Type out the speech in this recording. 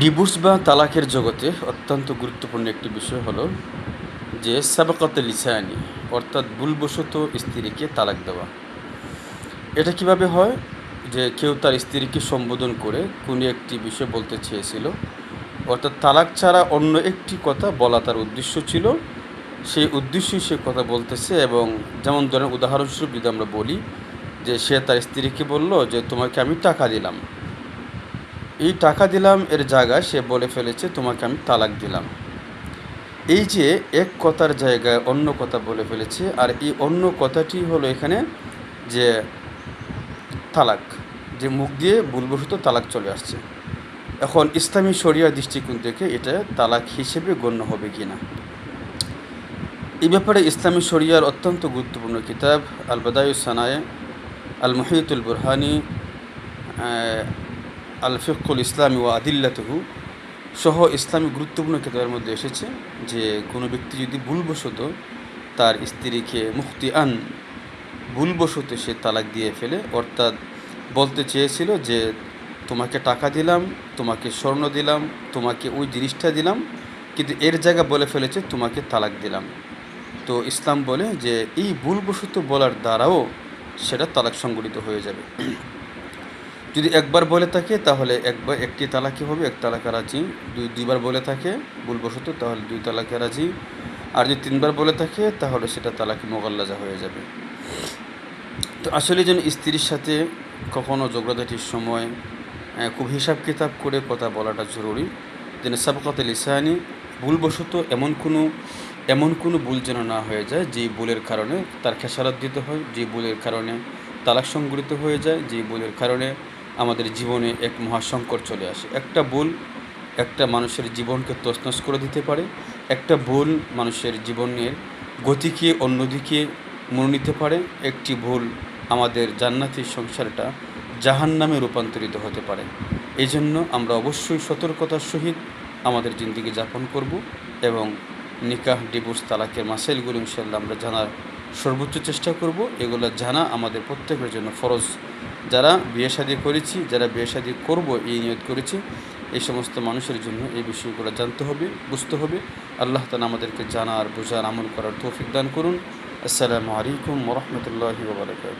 Divorce বা তালাকের জগতে অত্যন্ত গুরুত্বপূর্ণ একটি বিষয় হলো যে সাবাকত লিসানি, অর্থাৎ ভুলবশত স্ত্রীকে তালাক দেওয়া। এটা কীভাবে হয়? যে কেউ তার স্ত্রীকে সম্বোধন করে কোনো একটি বিষয় বলতে চেয়েছিল, অর্থাৎ তালাক ছাড়া অন্য একটি কথা বলা তার উদ্দেশ্য ছিল। সেই উদ্দেশ্যই সে কথা বলতেছে এবং যেমন ধরেন উদাহরণস্বরূপ যদি আমরা বলি যে সে তার স্ত্রীকে বলল যে তোমাকে আমি টাকা দিলাম এই টাকা দিলাম, এর জায়গায় সে বলে ফেলেছে, তোমাকে আমি তালাক দিলাম। এই যে এক কথার জায়গায় অন্য কথা বলে ফেলেছে, আর এই অন্য কথাটি হলো এখানে যে তালাক, যে মুখ দিয়ে ভুলবশত তালাক চলে আসছে। এখন ইসলামী শরিয়া দৃষ্টিকোণ থেকে এটা তালাক হিসেবে গণ্য হবে কি না এই ব্যাপারে ইসলামী শরিয়ার অত্যন্ত গুরুত্বপূর্ণ কিতাব আল বাদায়ু সানায় আল মহিতুল বুরহানি আল ফিকুল ইসলামী ও আদিল্লাতহু সহ ইসলামী গুরুত্বপূর্ণ কিতাবের মধ্যে এসেছে যে কোনো ব্যক্তি যদি ভুলবশত তার স্ত্রীকে মুক্তি আন ভুলবশত সে তালাক দিয়ে ফেলে, অর্থাৎ বলতে চেয়েছিল যে, তোমাকে টাকা দিলাম, তোমাকে স্বর্ণ দিলাম, তোমাকে ওই জিনিসটা দিলাম, কিন্তু এর জায়গা বলে ফেলেছে, তোমাকে তালাক দিলাম। তো ইসলাম বলে যে, এই ভুলবশত বলার দ্বারাও সেটা তালাক সংগঠিত হয়ে যাবে। যদি একবার বলে থাকে, তাহলে একবার একটি তালাকি হবে, এক তালাকা রাজি। দুই দুইবার বলে থাকে, ভুলবশত, তাহলে দুই তালাকে রাজি। আর যদি তিনবার বলে থাকে, তাহলে সেটা তালাকি মোগাল্লাজা হয়ে যাবে। তো আসলে যেন স্ত্রীর সাথে কখনও ঝগড়াঝাটির সময় খুব হিসাব কিতাব করে কথা বলাটা জরুরি। যেন সাবকাতে লিসানি, ভুলবশত এমন কোনো এমন কোনো ভুল যেন না হয়ে যায়, যে ভুলের কারণে তার খেসারত দিতে হয়, যে ভুলের কারণে তালাক সংগঠিত হয়ে যায়, যে ভুলের কারণে আমাদের জীবনে এক মহাসংকট চলে আসে। একটা ভুল একটা মানুষের জীবনকে তছনছ করে দিতে পারে, একটা ভুল মানুষের জীবনের গতিকে অন্যদিকে মনে নিতে পারে একটি ভুল আমাদের জান্নাতি সংসারটা জাহান নামে রূপান্তরিত হতে পারে। এই জন্য আমরা অবশ্যই সতর্কতার সহিত আমাদের জিন্দিগি যাপন করব এবং নিকাহ, ডিভোর্স, তালাকের মাসাইলগুলো ইনশাল্লাহ আমরা জানার সর্বোচ্চ চেষ্টা করব, এগুলো জানা আমাদের প্রত্যেকের জন্য ফরজ। যারা বিয়ে শাদী করেছি, যারা বিয়ে শাদী করব, এই নিয়ত করেছি, এই সমস্ত মানুষের জন্য এই বিষয়গুলো জানতে হবে, বুঝতে হবে। আল্লাহ তালা আমাদেরকে জানার, বোঝার, আমল করার তৌফিক দান করুন। আসসালামু আলাইকুম ওরহমতুল্লাহি ওবরাকাত